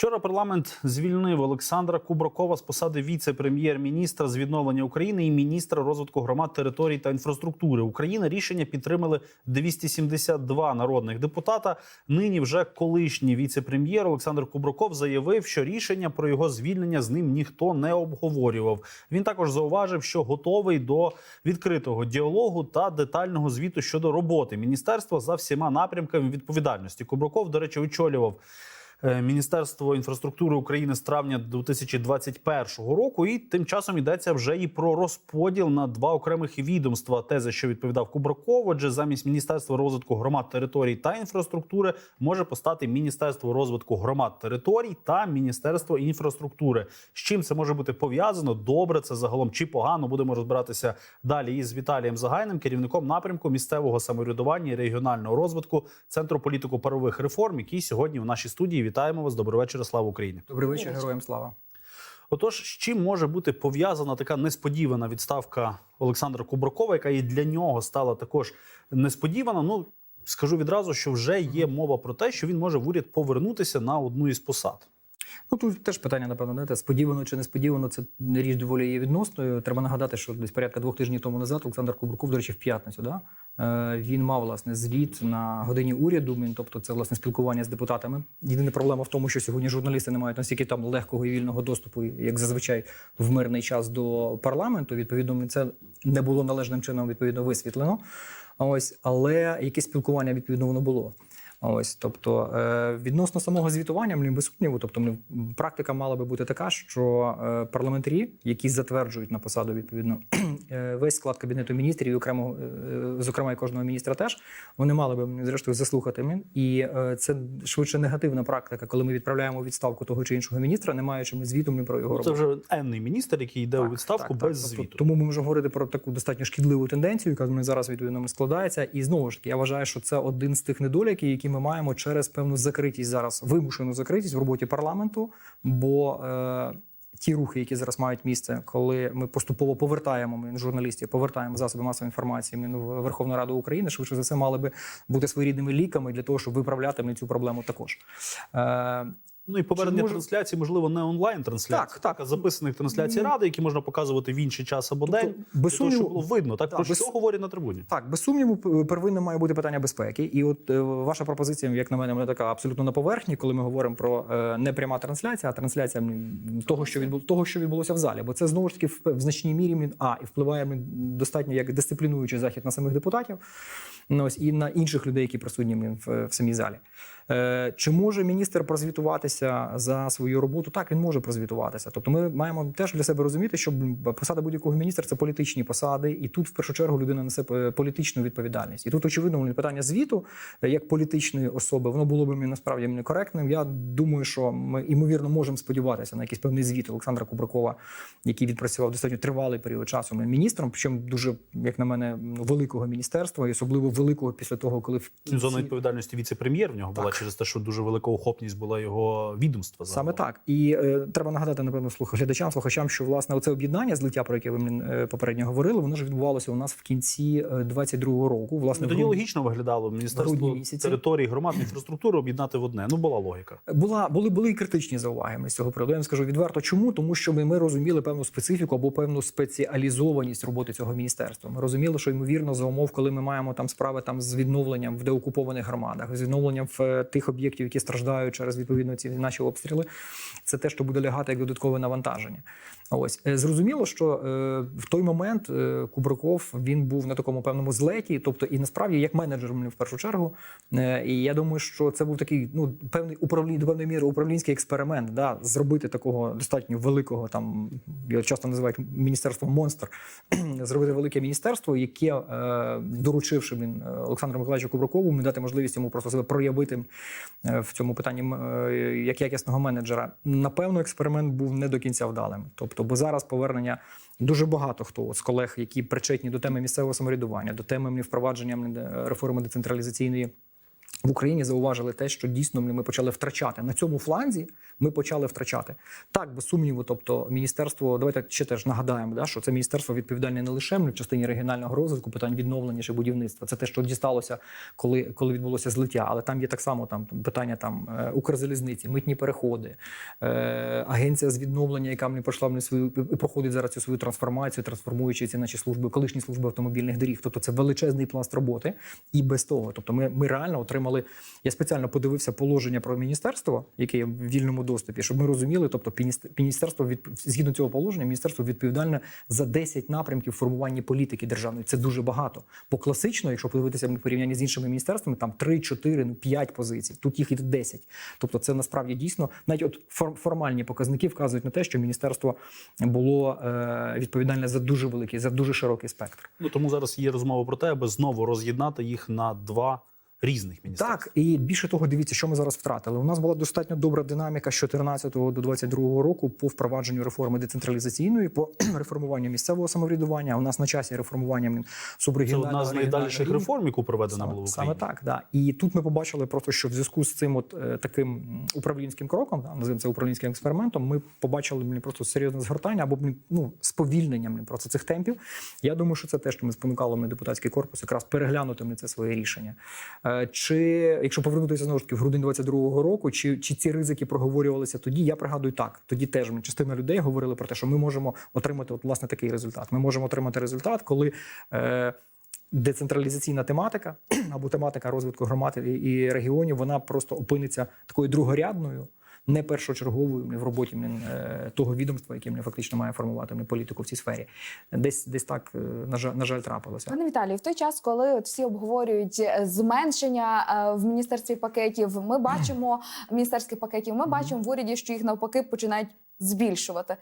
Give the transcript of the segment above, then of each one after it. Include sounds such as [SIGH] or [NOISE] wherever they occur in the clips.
Вчора парламент звільнив Олександра Кубракова з посади віце-прем'єр-міністра з відновлення України і міністра розвитку громад, територій та інфраструктури України. Рішення підтримали 272 народних депутата. Нині вже колишній віце-прем'єр Олександр Кубраков заявив, що рішення про його звільнення з ним ніхто не обговорював. Він також зауважив, що готовий до відкритого діалогу та детального звіту щодо роботи міністерства за всіма напрямками відповідальності. Кубраков, до речі, очолював. Е, Міністерство інфраструктури України з травня 2021 року, і тим часом йдеться вже і про розподіл на два окремих відомства. Тези, що відповідав Кубраков, отже, замість міністерства розвитку громад, територій та інфраструктури може постати Міністерство розвитку громад, територій та Міністерство інфраструктури. З чим це може бути пов'язано? Добре, це загалом чи погано будемо розбиратися далі із Віталієм Загайним, керівником напрямку місцевого самоврядування і регіонального розвитку Центру політико-правових реформ, який сьогодні в нашій студії. Вітаємо вас. Добрий вечір. Слава Україні. Добрий вечір, героям слава. Отож, з чим може бути пов'язана така несподівана відставка Олександра Кубракова, яка і для нього стала також несподівана. Ну скажу відразу, що вже є мова про те, що він може в уряд повернутися на одну із посад. Ну тут теж питання, напевно, знаєте, сподівано чи несподівано, це річ доволі є відносною. Треба нагадати, що десь порядка двох тижнів тому назад Олександр Кубраков, до речі, в п'ятницю, да? е, він мав власне звіт на годині уряду. Він, тобто, це власне спілкування з депутатами. Єдина проблема в тому, що сьогодні журналісти не мають настільки там легкого і вільного доступу, як зазвичай в мирний час до парламенту. Відповідно, це не було належним чином відповідно висвітлено. Ось, але якесь спілкування відповідно воно було. Ось, тобто, е, відносно самого звітування, мені без сумніву, тобто практика мала би бути така, що е, парламентарі, які затверджують на посаду відповідно [CLEARS THROAT] е, весь склад кабінету міністрів, і окремо, зокрема і кожного міністра, теж вони мали би зрештою заслухати. І це швидше негативна практика, коли ми відправляємо відставку того чи іншого міністра, не маючи ми звіту про його Ну, це вже енний міністр, який йде у відставку без Тобто, звіту. Тому ми можемо говорити про таку достатньо шкідливу тенденцію, яка мене зараз відповідно складається. І знову ж таки, я вважаю, що це один з тих недоліків, які ми маємо через певну закритість зараз, вимушену закритість в роботі парламенту. Бо е, ті рухи, які зараз мають місце, коли ми поступово повертаємо ми, журналістів, повертаємо засоби масової інформації ми, в Верховну Раду України, швидше за все мали би бути своєрідними ліками для того, щоб виправляти ми цю проблему також. Е, Ну і повернення може- трансляції, можливо, не онлайн трансляції, Так, так. а записаних трансляцій ради, які можна показувати в інший час або Тобто, день, без для того, щоб сумніву- було видно. Так, Так, про без- що говорять на трибуні? Так, без сумніву, первинним має бути питання безпеки. І от е, ваша пропозиція, як на мене, вона така абсолютно на поверхні, коли ми говоримо про е, не пряма трансляція, а трансляція того, що відбу, того, що відбулося в залі. Бо це знову ж таки в, в значній мірі м, а і впливає достатньо як дисциплінуючий захід на самих депутатів. Ну, ось і на інших людей, які присутні в, в самій залі. Е, Чи може міністр прозвітуватися за свою роботу? Так, він може прозвітуватися. Тобто, ми маємо теж для себе розуміти, що посада будь-якого міністра це політичні посади, і тут в першу чергу людина несе е, політичну відповідальність. І тут очевидно питання звіту е, як політичної особи, воно було б мені насправді некоректним. Я думаю, що ми ймовірно можемо сподіватися на якийсь певний звіт Олександра Кубракова, який відпрацював достатньо тривалий період часу міністром, причому дуже, як на мене, великого міністерства, і особливо великого після того, коли в кінці... Зона відповідальності віце-прем'єр в нього була. Через те, що дуже велика охопність була його відомства. Саме так. І е, треба нагадати, напевно, слух- глядачам, слухачам, що власне оце об'єднання злиття, про яке ви мені е, попередньо говорили, воно ж відбувалося у нас в кінці е, 22-го року. Власне, Ну, тоді грудні. логічно виглядало міністерство території, громад, інфраструктури об'єднати в одне. Ну була логіка. Була були були і критичні заувagi з цього приводу. Я вам скажу відверто, чому тому, що ми, ми розуміли певну специфіку або певну спеціалізованість роботи цього міністерства. Ми розуміли, що ймовірно за умов, коли ми маємо там справи там з відновленням в деокупованих громадах, з відновленням в е, тих об'єктів, які страждають через відповідно ці наші обстріли. Це те, що буде лягати як додаткове навантаження. Ось Е, зрозуміло, що е, в той момент е, Кубраков він був на такому певному злеті, тобто і насправді як менеджер в першу чергу. І я думаю, що це був такий ну певний управління до певної міри управлінський експеримент, да, зробити такого достатньо великого там його часто називають міністерство монстр, [CLEARS THROAT] зробити велике міністерство, яке доручивши він Олександру Миколаївичу Кубракову, дати можливість йому просто себе проявити в цьому питанні е, як якісного менеджера. Напевно, експеримент був не до кінця вдалим. Тобто, бо зараз повернення дуже багато хто з колег, які причетні до теми місцевого самоврядування, до теми впровадження реформи децентралізаційної. В Україні зауважили те, що дійсно ми почали втрачати на цьому фланзі. Ми почали втрачати так, без сумніву. Тобто, міністерство, давайте ще теж нагадаємо, да, що це міністерство відповідальне не лише в частині регіонального розвитку, питань відновлення чи будівництва. Це те, що дісталося, коли, коли відбулося злиття. Але там є так само там питання там е, Укрзалізниці, митні переходи, е, агенція з відновлення, яка мені пройшла мені свою і проходить зараз цю свою трансформацію, трансформуючи ці наші служби, колишні служби автомобільних доріг. Тобто це величезний пласт роботи. І без того, тобто, ми, ми реально отримали. Я спеціально подивився положення про міністерство, яке є в вільному доступі, щоб ми розуміли. Тобто, міністер- міністерство від згідно цього положення, міністерство відповідальне за 10 напрямків формування політики державної. Це дуже багато. Бо класично, якщо подивитися в порівнянні з іншими міністерствами, там 3, 4, ну 5 позицій. Тут їх і 10. Тобто, це насправді дійсно навіть от фор- формальні показники вказують на те, що міністерство було е, відповідальне за дуже великий, за дуже широкий спектр. Ну тому зараз є розмова про те, аби знову роз'єднати їх на два різних міністерства. Так, і більше того, дивіться, що ми зараз втратили. У нас була достатньо добра динаміка з 14 до 22 року по впровадженню реформи децентралізаційної, по [CLEARS THROAT] реформуванню місцевого самоврядування. У нас на часі реформування Це субрегіонального одна з найдальших реформ, яку проведена була в саме так, да. І тут ми побачили просто, що в зв'язку з цим от е, таким управлінським кроком, да, називаємо це управлінським експериментом, ми побачили блін, просто серйозне згортання або ну, сповільнення блін, просто цих темпів. Я думаю, що це те, що ми спонукало мене депутатський корпус, якраз переглянути на це своє рішення. Е, Чи якщо повернутися знову ж таки в грудень 22-го року, чи, чи ці ризики проговорювалися тоді? Я пригадую так. Тоді теж ми, частина людей говорили про те, що ми можемо отримати от, власне такий результат. Ми можемо отримати результат, коли. Е, Децентралізаційна тематика [CLEARS THROAT] або тематика розвитку громад і- і регіонів, вона просто опиниться такою другорядною, не першочерговою в роботі е, того відомства, яке блін, фактично має формувати мені політику в цій сфері. Десь десь так, е, на жаль, на жаль, трапилося. Пане Віталію, в той час, коли от всі обговорюють е, зменшення в міністерстві пакетів, ми бачимо [CLEARS THROAT] міністерських пакетів. Ми бачимо в уряді, що їх навпаки починають збільшувати.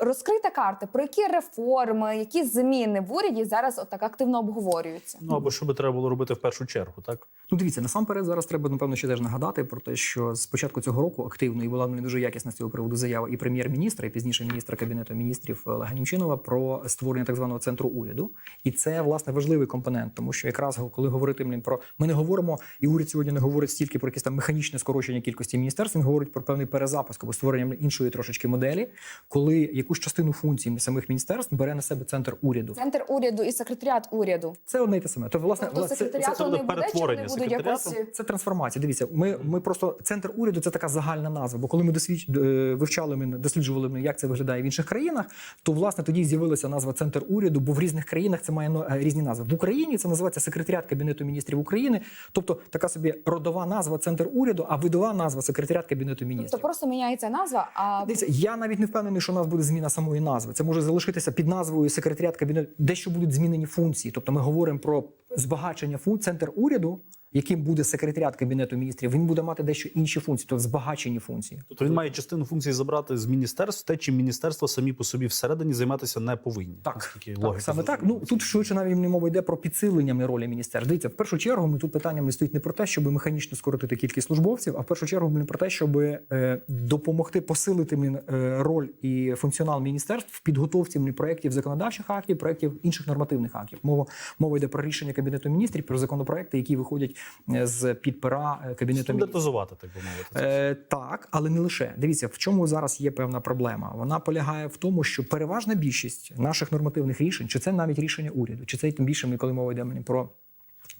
Розкрита карта, про які реформи, які зміни в уряді зараз отак активно обговорюються. Ну або що би треба було робити в першу чергу, так Ну, дивіться, насамперед зараз треба напевно ще теж нагадати про те, що з початку цього року активно і була мені дуже якісна з цього приводу заява і прем'єр-міністра, і пізніше міністра кабінету міністрів Олега Німчинова про створення так званого центру уряду. І це власне важливий компонент, тому що якраз коли говорити блін, про ми не говоримо, і уряд сьогодні не говорить стільки про якесь там механічне скорочення кількості міністерств. Він говорить про певний перезапуск або створення іншої трошечки моделі, коли якусь частину функцій самих міністерств бере на себе центр уряду. Центр уряду і секретаріат уряду. Це одне й те саме. То власне Тобто це- це- це не буде буде, перетворення якось це трансформація. Дивіться, ми, ми просто центр уряду це така загальна назва. Бо коли ми досвідч... е, вивчали, ми досліджували, ми, як це виглядає в інших країнах, то власне тоді з'явилася назва центр уряду, бо в різних країнах це має но- е, різні назви. В Україні це називається секретаріат кабінету міністрів України, тобто така собі родова назва центр уряду, а видова назва секретаріат кабінету міністрів. Тобто просто міняється назва, а Дивіться, я навіть не впевнений, що у нас буде зміна самої назви. Це може залишитися під назвою секретаріат кабінету, дещо будуть змінені функції. Тобто ми говоримо про збагачення функцій. Центр уряду, яким буде секретаріат кабінету міністрів, він буде мати дещо інші функції, тобто збагачені функції. тобто він має частину функцій забрати з міністерств, те, чим міністерства самі по собі всередині займатися не повинні. Так, так саме так. Ну тут швидше навіть не мова йде про підсилення ролі міністерств. Дивіться, в першу чергу ми тут питання не стоїть не про те, щоб механічно скоротити кількість службовців, а в першу чергу блін, про те, щоб е, допомогти посилити е, роль і функціонал міністерств в підготовці проєктів законодавчих актів, проєктів інших нормативних актів. Мова мова йде про рішення кабінету міністрів, про законопроекти, які виходять з під пера е, кабінету стандартизувати, так би мовити. Е, так, але не лише. Дивіться, в чому зараз є певна проблема. Вона полягає в тому, що переважна більшість наших нормативних рішень, чи це навіть рішення уряду, чи це тим більше, коли мова йде про.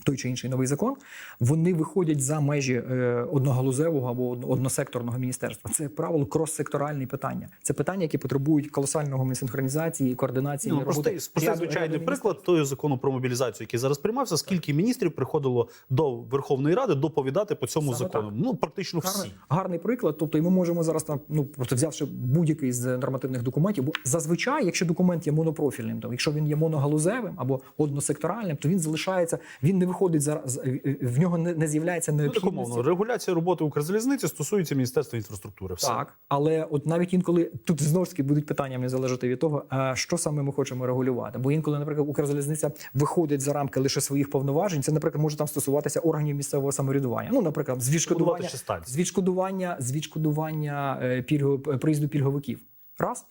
Той чи інший новий закон, вони виходять за межі е, одногалузевого або односекторного міністерства. Це правило крос-секторальні питання. Це питання, які потребують колосального синхронізації, координації. Ну, роботи простий, простий звичайний приклад того закону про мобілізацію, який зараз приймався. Скільки міністрів приходило до Верховної Ради доповідати по цьому Саме закону? так. Ну практично всі. Гарний, гарний приклад. Тобто, і ми можемо зараз там, ну просто взявши будь-який з нормативних документів, бо зазвичай, якщо документ є монопрофільним, то якщо він є моногалузевим або односекторальним, то він залишається, він не виходить зараз в нього не, не з'являється Ну, так необхідності. умовно, регуляція роботи Укрзалізниці стосується Міністерства інфраструктури. Все. Так, але от навіть інколи тут знову ж таки будуть питання мені залежати від того, що саме ми хочемо регулювати. Бо інколи, наприклад, Укрзалізниця виходить за рамки лише своїх повноважень. Це, наприклад, може там стосуватися органів місцевого самоврядування. Ну, наприклад, з відшкодування, Будувати ще з відшкодування, з відшкодування е, пільго, проїзду пільговиків. Раз.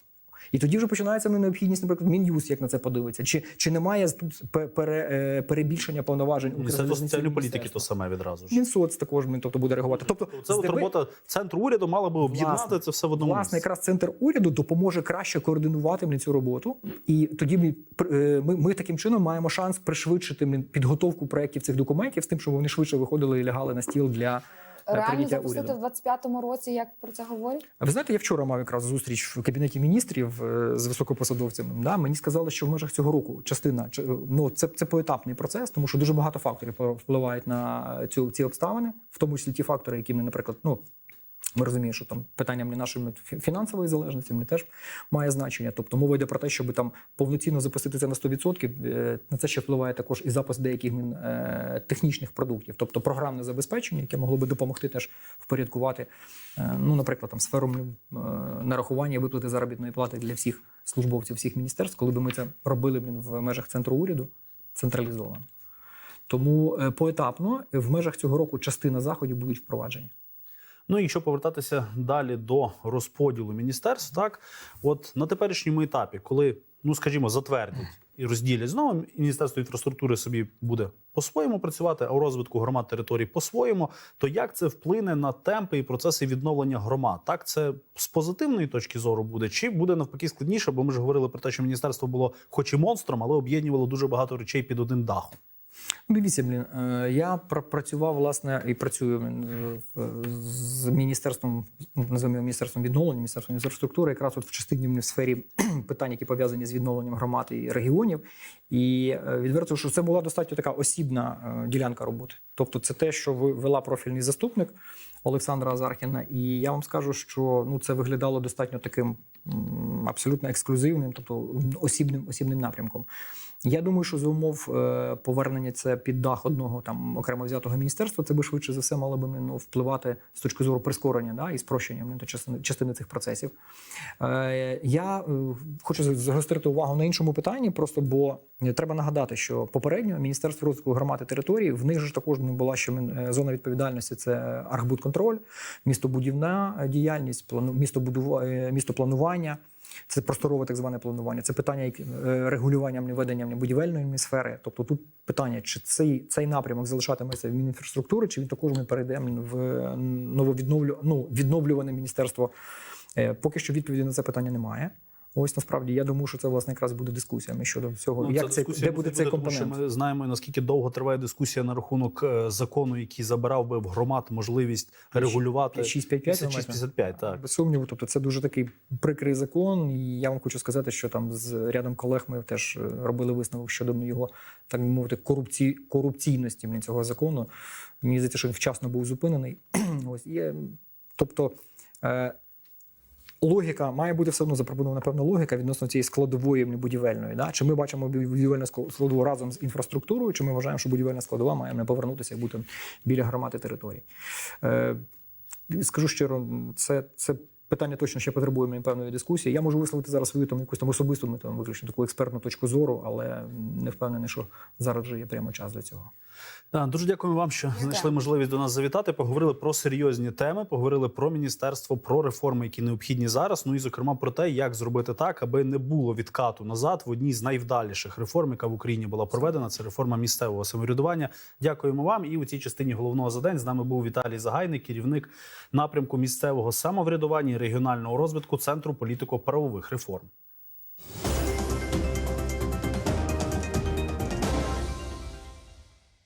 І тоді вже починається ну, необхідність, наприклад, мін'юз, як на це подивиться, чи, чи немає тут пе- пере, е, перебільшення повноважень Укрзалізниці соціальної політики то саме відразу ж. Мінсоц також він, тобто буде реагувати. Тобто Це от робота центру уряду мала би об'єднати Власне. це все в одному Власне, якраз центр уряду допоможе краще координувати мені цю роботу, і тоді ми, е, ми, ми таким чином маємо шанс пришвидшити підготовку проєктів цих документів з тим, щоб вони швидше виходили і лягали на стіл для Реально прийняття запустити уряду. в 25-му році, як про це говорять? А ви знаєте, я вчора мав якраз зустріч в кабінеті міністрів е, з високопосадовцями. Да, мені сказали, що в межах цього року частина ч- ну це, це поетапний процес, тому що дуже багато факторів впливають на цю ці обставини, в тому числі ті фактори, які ми, наприклад, ну. Ми розуміємо, що там питання нашої фінансової залежності вони теж має значення. Тобто мова йде про те, щоб там повноцінно запустити це на 100%. е, На це ще впливає також і запуск деяких е, технічних продуктів, тобто програмне забезпечення, яке могло би допомогти теж впорядкувати, е, ну, наприклад, там сферу нарахування виплати заробітної плати для всіх службовців всіх міністерств, коли б ми це робили в межах центру уряду централізовано. Тому поетапно в межах цього року частина заходів будуть впроваджені. Ну і якщо повертатися далі до розподілу міністерств, так от на теперішньому етапі, коли ну скажімо, затвердять і розділять знову міністерство інфраструктури собі буде по-своєму працювати, а у розвитку громад територій по-своєму, то як це вплине на темпи і процеси відновлення громад? Так це з позитивної точки зору буде, чи буде навпаки складніше? Бо ми ж говорили про те, що міністерство було, хоч і монстром, але об'єднувало дуже багато речей під одним дахом. Дивіться, блін, е, я працював власне і працюю з міністерством, називаємо міністерством відновлення, міністерством інфраструктури, якраз от в частині в сфері [CLEARS THROAT] питань, які пов'язані з відновленням громад і регіонів. І е, відверто, що це була достатньо така осібна е, ділянка роботи. Тобто, це те, що вела профільний заступник Олександра Азархіна. І я вам скажу, що ну це виглядало достатньо таким абсолютно ексклюзивним, тобто осібним осібним напрямком. Я думаю, що за умов е, повернення це під дах одного там окремо взятого міністерства, це би швидше за все мало би ну, впливати з точки зору прискорення да, і спрощення ну, частини, частини цих процесів. Е, я е, хочу загострити увагу на іншому питанні, просто бо треба нагадати, що попередньо Міністерство розвитку громад і територій в них ж також не була мін- е, зона відповідальності. Це архбудконтроль, містобудівна е, діяльність, плану, містобудува, е, містопланування. Це просторове так зване планування. Це питання як, е, регулювання ведення будівельної сфери. Тобто тут питання, чи цей, цей напрямок залишатиметься в Мінінфраструктури, чи він також ми перейдемо в е, нововідновлю, ну, відновлюване міністерство. Е, Поки що відповіді на це питання немає. Ось насправді я думаю, що це власне якраз буде дискусіями щодо цього. Ну, як це, де буде буде, цей тому компонент? що ми знаємо наскільки довго триває дискусія на рахунок е, закону, який забирав би в громад можливість регулювати 655 ви маєте? 655, так. Без сумніву, тобто це дуже такий прикрий закон. І я вам хочу сказати, що там з рядом колег ми теж е, робили висновок щодо його, так би мовити, корупцій, корупційності блін, цього закону. Мені здається, що він вчасно був зупинений. [CLEARS THROAT] Ось є, тобто. Логіка має бути все одно запропонована певна логіка відносно цієї складової будівельної. Да? Чи ми бачимо будівельну ск- складову разом з інфраструктурою, чи ми вважаємо, що будівельна складова має не повернутися і бути біля громад і територій. Е, скажу щиро, це, це питання точно ще потребує певної дискусії. Я можу висловити зараз свою там якусь там особисту там виключно таку експертну точку зору, але не впевнений, що зараз вже є прямо час для цього. Дуже дякуємо вам, що знайшли можливість до нас завітати. Поговорили про серйозні теми, поговорили про міністерство, про реформи, які необхідні зараз. Ну і зокрема про те, як зробити так, аби не було відкату назад в одній з найвдаліших реформ, яка в Україні була проведена. Це реформа місцевого самоврядування. Дякуємо вам. І у цій частині головного за день з нами був Віталій Загайний, керівник напрямку місцевого самоврядування і регіонального розвитку Центру політико-правових реформ.